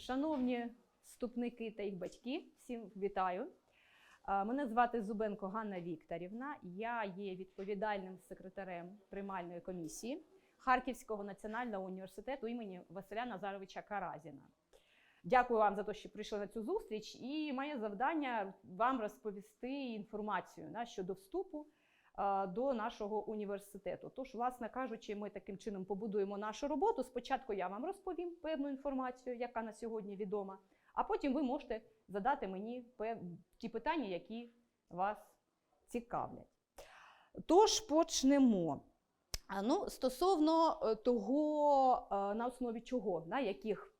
Шановні вступники та їх батьки, всім вітаю. Мене звати Зубенко Ганна Вікторівна. Я є відповідальним секретарем приймальної комісії Харківського національного університету імені Василя Назаровича Каразіна. Дякую вам за те, що прийшли на цю зустріч. І моє завдання вам розповісти інформацію щодо вступу до нашого університету. Тож, власне кажучи, ми таким чином побудуємо нашу роботу. Спочатку я вам розповім певну інформацію, яка на сьогодні відома, а потім ви можете задати мені ті питання, які вас цікавлять. Тож почнемо. Ну, стосовно е, того, е, на основі чого, на яких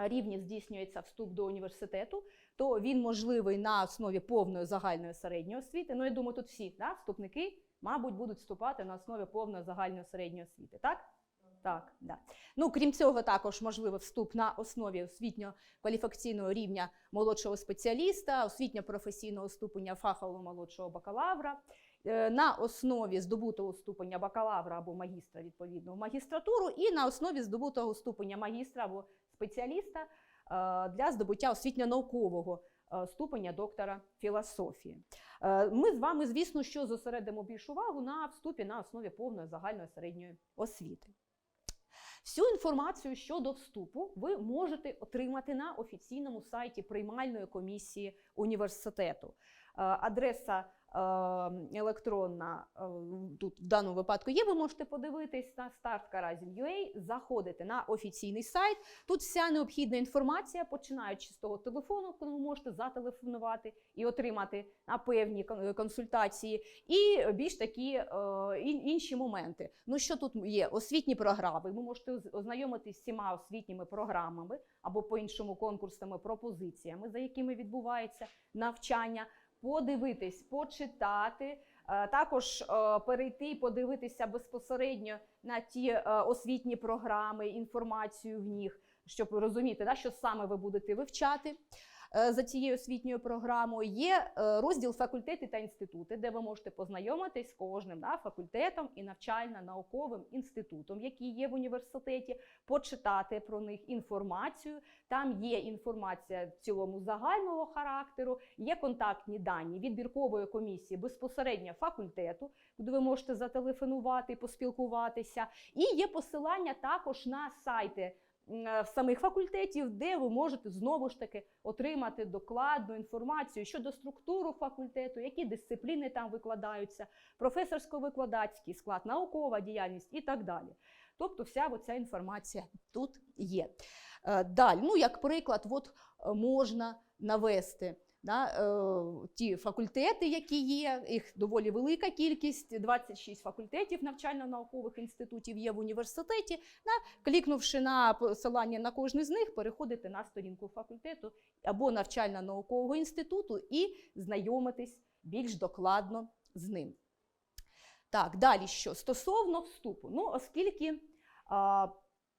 е, рівнів здійснюється вступ до університету, то він можливий на основі повної загальної середньої освіти. Ну, я думаю, тут всі да, вступники, мабуть, будуть вступати на основі повної загальної середньої освіти. Так? Так, да. Ну, крім цього, також можливий вступ на основі освітньо-кваліфікаційного рівня молодшого спеціаліста, освітньо-професійного ступеня фахового молодшого бакалавра, е, на основі здобутого ступеня бакалавра або магістра відповідно в магістратуру, і на основі здобутого ступеня магістра або спеціаліста для здобуття освітньо-наукового е, ступеня доктора філософії. Е, Ми з вами, звісно, що зосередимо більш увагу на вступі на основі повної загальної середньої освіти. Всю інформацію щодо вступу ви можете отримати на офіційному сайті приймальної комісії університету. Е, Адреса е, електронна е, тут в даному випадку є. Ви можете подивитись на startkarazin.ua, заходите на офіційний сайт. Тут вся необхідна інформація, починаючи з того телефону, коли ви можете зателефонувати і отримати на певні консультації, і більш такі е, інші моменти. Ну що тут є? Освітні програми. Ви можете оз- ознайомитись з всіма освітніми програмами або по-іншому конкурсними пропозиціями, за якими відбувається навчання. Подивитись, почитати, е, також е, перейти і подивитися безпосередньо на ті е, освітні програми, інформацію в них, щоб розуміти, що саме ви будете вивчати за цією освітньою програмою. Є е, розділ факультети та інститути, де ви можете познайомитись з кожним да, факультетом і навчально-науковим інститутом, які є в університеті, почитати про них інформацію. Там є інформація в цілому загального характеру, є контактні дані відбіркової комісії безпосередньо факультету, куди ви можете зателефонувати, поспілкуватися. І є посилання також на сайти е, самих факультетів, де ви можете знову ж таки отримати докладну інформацію щодо структури факультету, які дисципліни там викладаються, професорсько-викладацький склад, наукова діяльність і так далі. Тобто, вся оця інформація тут є. Е, Далі, ну як приклад, от е, можна навести. Да, е, ті факультети, які є, їх доволі велика кількість, 26 факультетів навчально-наукових інститутів є в університеті. Да, клікнувши на посилання на кожний з них, переходите на сторінку факультету або навчально-наукового інституту і знайомитись більш докладно з ним. Так, далі що? Стосовно вступу. Ну, оскільки а,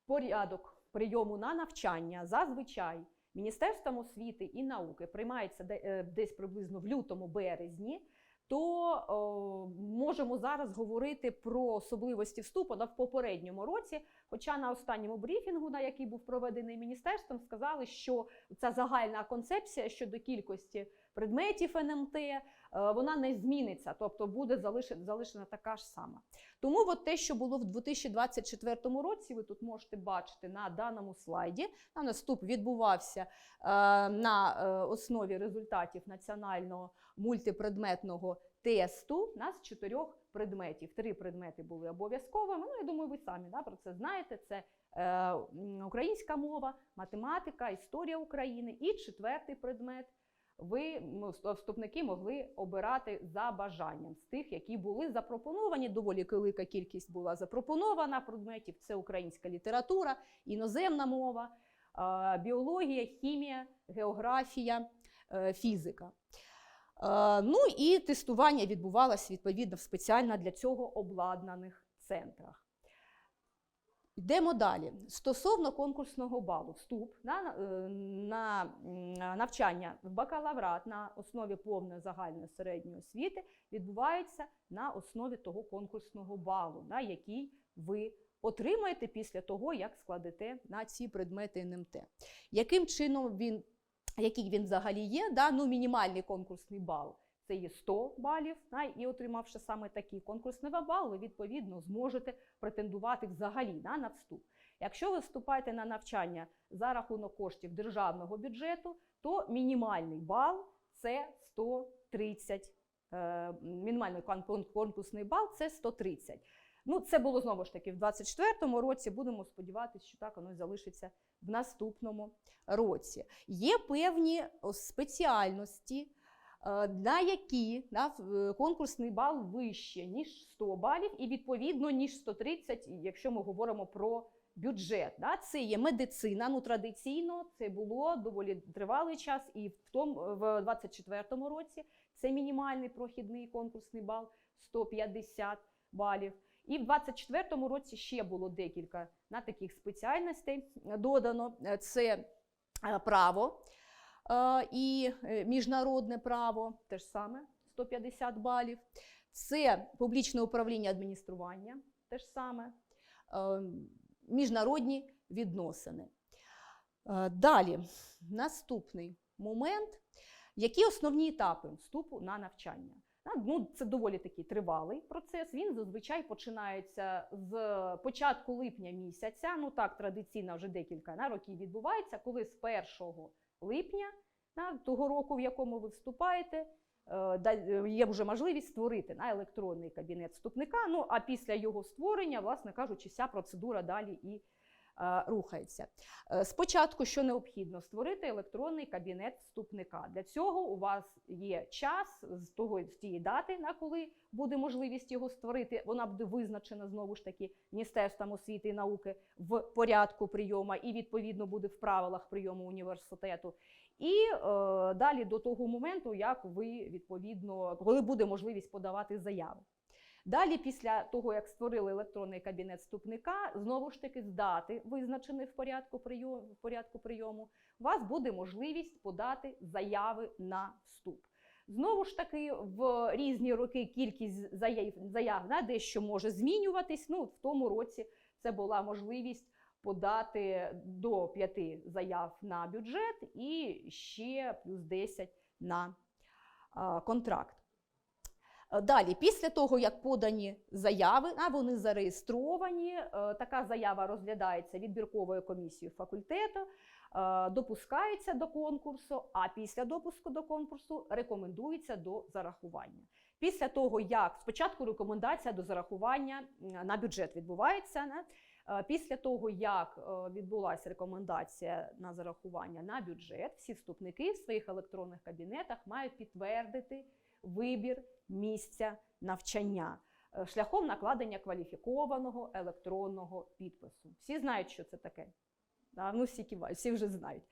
порядок прийому на навчання зазвичай Міністерством освіти і науки приймається е, десь приблизно в лютому-березні, то можемо зараз говорити про особливості вступу в попередньому році. Хоча на останньому брифінгу, на який був проведений міністерством, сказали, що ця загальна концепція щодо кількості предметів НМТ е, вона не зміниться, тобто буде залишена, така ж сама. Тому от те, що було в 2024 році, ви тут можете бачити на даному слайді. На наступ відбувався е, на е, основі результатів національного мультипредметного тесту. У нас з чотирьох предметів. Три предмети були обов'язковими. Ну, я думаю, ви самі да, про це знаєте. Це е, українська мова, математика, історія України і четвертий предмет. Ви вступники могли обирати за бажанням з тих, які були запропоновані. Доволі велика кількість була запропонована предметів. Це українська література, іноземна мова, е, біологія, хімія, географія, е, фізика. Е, Ну і тестування відбувалося відповідно в спеціально для цього обладнаних центрах. Йдемо далі. Стосовно конкурсного балу, вступ на, е, на навчання в бакалаврат на основі повної загальної середньої освіти відбувається на основі того конкурсного балу, да, який ви отримаєте після того, як складете на ці предмети НМТ. Яким чином він, який він взагалі є? Да? Ну, мінімальний конкурсний бал це є 100 балів, да? і отримавши саме такий конкурсний бал, ви відповідно зможете претендувати взагалі да, на вступ. Якщо ви вступаєте на навчання за рахунок коштів державного бюджету, то мінімальний бал це 130 Е, мінімальний конкурсний бал це 130. Ну, це було знову ж таки в 24-му році. Будемо сподіватися, що так воно і залишиться в наступному році. Є певні спеціальності, е, на які в- е, конкурсний бал вище, ніж 100 балів, і відповідно ніж 130, якщо ми говоримо про бюджет. Да? Це є медицина. Ну, традиційно це було доволі тривалий час, і в тому в 24-му році це мінімальний прохідний конкурсний бал 150 балів. І в 24-му році ще було декілька на таких спеціальностей додано. Е, Це е, право е, і міжнародне право, теж саме 150 балів. Це публічне управління адміністрування, теж саме, е, міжнародні відносини. Далі, наступний момент. Які основні етапи вступу на навчання? Ну, це доволі такий тривалий процес. Він зазвичай починається з початку липня місяця. Ну так, традиційно вже декілька на років відбувається, коли з 1 липня да, того року, в якому ви вступаєте, е, е, є вже можливість створити на електронний кабінет вступника. Ну а після його створення, власне кажучи, вся процедура далі і рухається. Е, Спочатку, що необхідно, створити електронний кабінет вступника. Для цього у вас є час з того з тієї дати, на коли буде можливість його створити. Вона буде визначена знову ж таки Міністерством освіти і науки в порядку прийому і відповідно буде в правилах прийому університету. І е, далі до того моменту, як ви відповідно, коли буде можливість подавати заяви. Далі, після того, як створили електронний кабінет вступника, знову ж таки з дати, визначеної в порядку прийому, в порядку прийому, у вас буде можливість подати заяви на вступ. Знову ж таки, в різні роки кількість заяв, заяв да, дещо може змінюватись. Ну, в тому році це була можливість подати до п'яти заяв на бюджет і ще плюс 10 на контракт. Е, Далі, після того, як подані заяви, а вони зареєстровані, е, така заява розглядається відбірковою комісією факультету, е, допускається до конкурсу, а після допуску до конкурсу рекомендується до зарахування. Після того, як спочатку рекомендація до зарахування на бюджет відбувається, після того, як е, відбулася рекомендація на зарахування на бюджет, всі вступники в своїх електронних кабінетах мають підтвердити вибір місця навчання е, шляхом накладення кваліфікованого електронного підпису. Всі знають, що це таке. Ну, всі кивають, всі вже знають.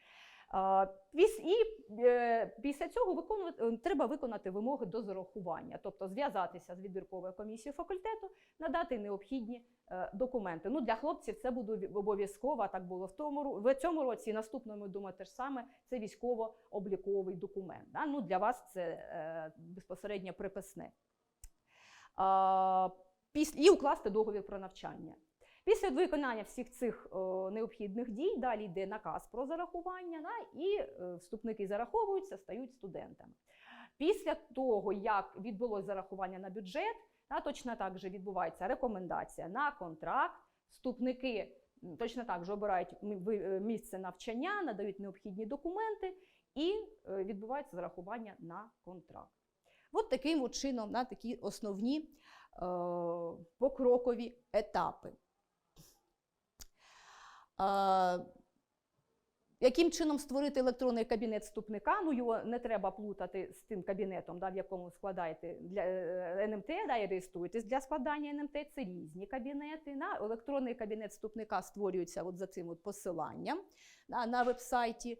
І е, після цього е, треба виконати вимоги до зарахування, тобто зв'язатися з відбірковою комісією факультету, надати необхідні е, документи. Ну, для хлопців це буде обов'язково, так було в тому в цьому році, і наступному, думаю, те ж саме, це військово-обліковий документ. Ну, для вас це безпосередньо приписне. І укласти договір про навчання. Після виконання всіх цих о, необхідних дій далі йде наказ про зарахування, да, і е, вступники зараховуються, стають студентами. Після того, як відбулось зарахування на бюджет, да, точно так же відбувається рекомендація на контракт. Вступники точно так же обирають е, місце навчання, надають необхідні документи і е, відбувається зарахування на контракт. От таким чином на такі основні е, покрокові етапи. Яким чином створити електронний кабінет вступника? Ну, його не треба плутати з тим кабінетом, да, в якому складаєте для е, НМТ, да, і реєструєтесь для складання НМТ. Це різні кабінети. Да. Електронний кабінет вступника створюється от за цим от посиланням да, на веб-сайті.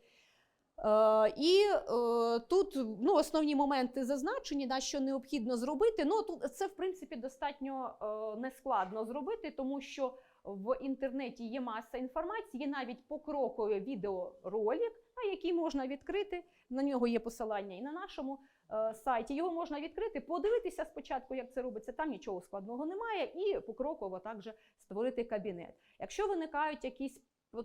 Е, і е, тут ну, основні моменти зазначені, да, що необхідно зробити. Ну, тут це, в принципі, достатньо е, нескладно зробити, тому що в інтернеті є маса інформації, є навіть покроковий відеоролик, який можна відкрити. На нього є посилання і на нашому е, сайті. Його можна відкрити, подивитися спочатку, як це робиться. Там нічого складного немає, і покроково також створити кабінет. Якщо виникають якісь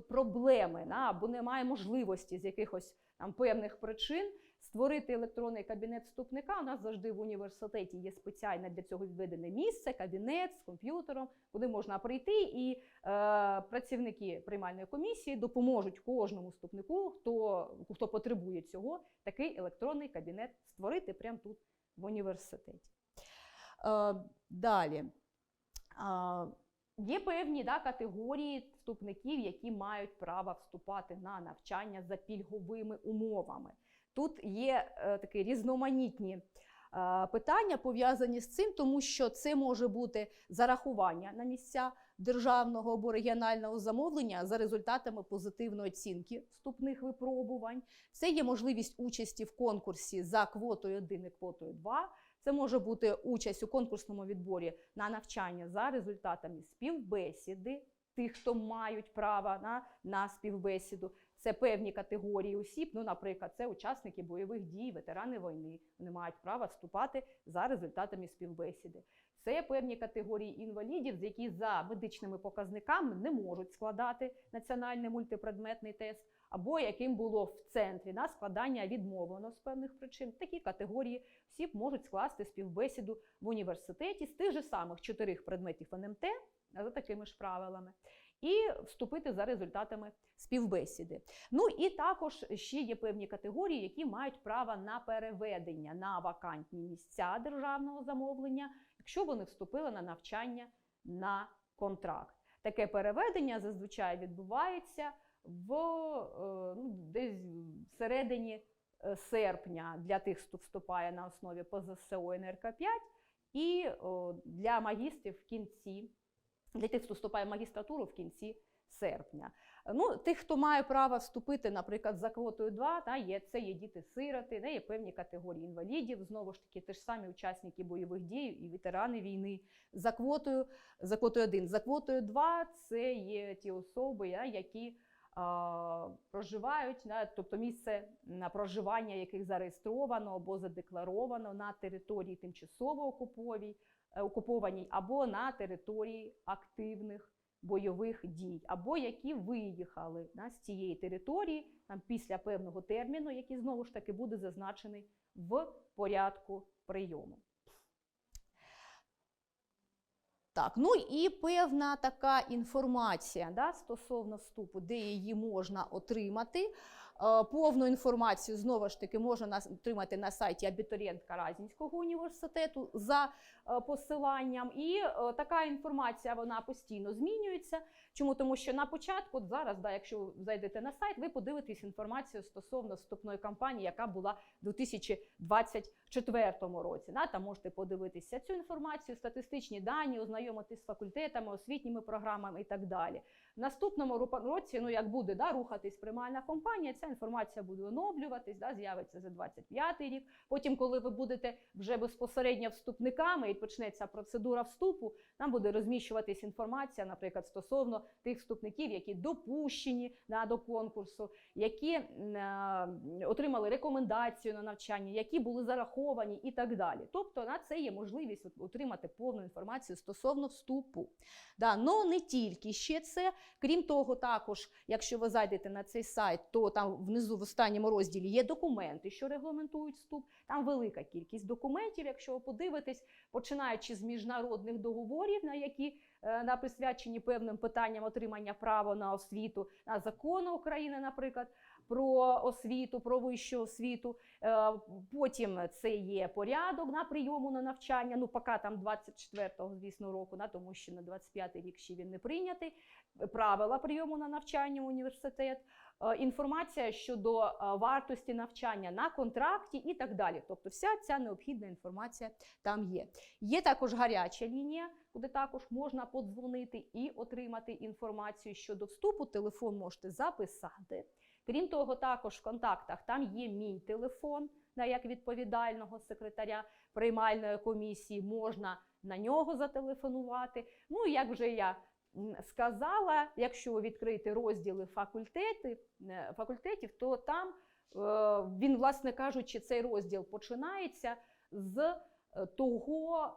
проблеми, або немає можливості з якихось там певних причин створити електронний кабінет вступника. У нас завжди в університеті є спеціальне для цього відведене місце, кабінет з комп'ютером, куди можна прийти, і е, працівники приймальної комісії допоможуть кожному вступнику, хто, хто потребує цього, такий електронний кабінет створити прямо тут в університеті. Е, далі. Е, Є певні да, категорії вступників, які мають право вступати на навчання за пільговими умовами. Тут є е, такі різноманітні е, питання пов'язані з цим, тому що це може бути зарахування на місця державного або регіонального замовлення за результатами позитивної оцінки вступних випробувань. Це є можливість участі в конкурсі за квотою 1 і квотою 2. Це може бути участь у конкурсному відборі на навчання за результатами співбесіди тих, хто мають право на, на співбесіду. Це певні категорії осіб. Ну, наприклад, це учасники бойових дій, ветерани війни. Вони мають право вступати за результатами співбесіди. Це певні категорії інвалідів, які за медичними показниками не можуть складати національний мультипредметний тест, або яким було в центрі на складання відмовлено з певних причин. Такі категорії осіб можуть скласти співбесіду в університеті з тих же самих чотирьох предметів НМТ за такими ж правилами. І вступити за результатами співбесіди. Ну і також ще є певні категорії, які мають право на переведення на вакантні місця державного замовлення, якщо вони вступили на навчання на контракт. Таке переведення зазвичай відбувається в е, ну, десь всередині е, серпня для тих, хто вступає на основі ПЗСО НРК 5 і для магістрів в кінці, для тих, хто вступає в магістратуру в кінці серпня. Ну, тих, хто має право вступити, наприклад, за квотою 2, та, є, це є діти-сироти, є певні категорії інвалідів, знову ж таки, ті ж самі учасники бойових дій і ветерани війни. За квотою, за квотою 1. За квотою 2 це є ті особи, які проживають, да, тобто місце на проживання яких зареєстровано або задекларовано на території тимчасово окуповій, е, окупованій або на території активних бойових дій, або які виїхали да, з цієї території там, після певного терміну, який знову ж таки буде зазначений в порядку прийому. Так, ну і певна така інформація да, стосовно вступу, де її можна отримати. Е, Повну інформацію знову ж таки можна отримати на сайті абітурієнтка Разінського університету за е, посиланням. І е, така інформація вона постійно змінюється. Чому? Тому що на початку, зараз, да, якщо зайдете на сайт, ви подивитесь інформацію стосовно вступної кампанії, яка була в 2024 році. Да, там можете подивитися цю інформацію, статистичні дані, ознайомитись з факультетами, освітніми програмами і так далі. Наступному році, ну як буде да, рухатись приймальна компанія, ця інформація буде оновлюватись, да, з'явиться за 25 рік. Потім, коли ви будете вже безпосередньо вступниками і почнеться процедура вступу, там буде розміщуватись інформація, наприклад, стосовно тих вступників, які допущені да, до конкурсу, які е, отримали рекомендацію на навчання, які були зараховані і так далі. Тобто на це є можливість отримати повну інформацію стосовно вступу. Да, но не тільки ще це. Крім того, також, якщо ви зайдете на цей сайт, то там внизу в останньому розділі є документи, що регламентують вступ. Там велика кількість документів, якщо ви подивитесь, починаючи з міжнародних договорів, на які е, на присвячені певним питанням отримання права на освіту, на закону України, наприклад, про освіту, про вищу освіту. Е, Потім це є порядок на прийому на навчання. Ну, поки там 24-го, звісно, року, да, тому що на 25-й рік ще він не прийнятий. Правила прийому на навчання в університет, е, інформація щодо е, вартості навчання на контракті і так далі. Тобто, вся ця необхідна інформація там є. Є також гаряча лінія, куди також можна подзвонити і отримати інформацію щодо вступу. Телефон можете записати. Крім того, також в контактах там є мій телефон, да, як відповідального секретаря приймальної комісії, можна на нього зателефонувати. Ну, як вже я сказала, якщо ви відкриєте розділи факультети, е, факультетів, то там е, він, власне кажучи, цей розділ починається з е, того,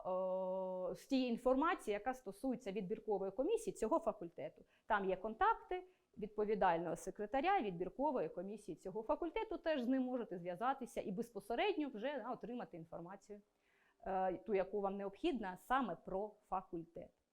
з тієї інформації, яка стосується відбіркової комісії цього факультету. Там є контакти, відповідального секретаря відбіркової комісії цього факультету. Теж з ним можете зв'язатися і безпосередньо вже отримати інформацію, ту, яку вам необхідна, саме про факультет.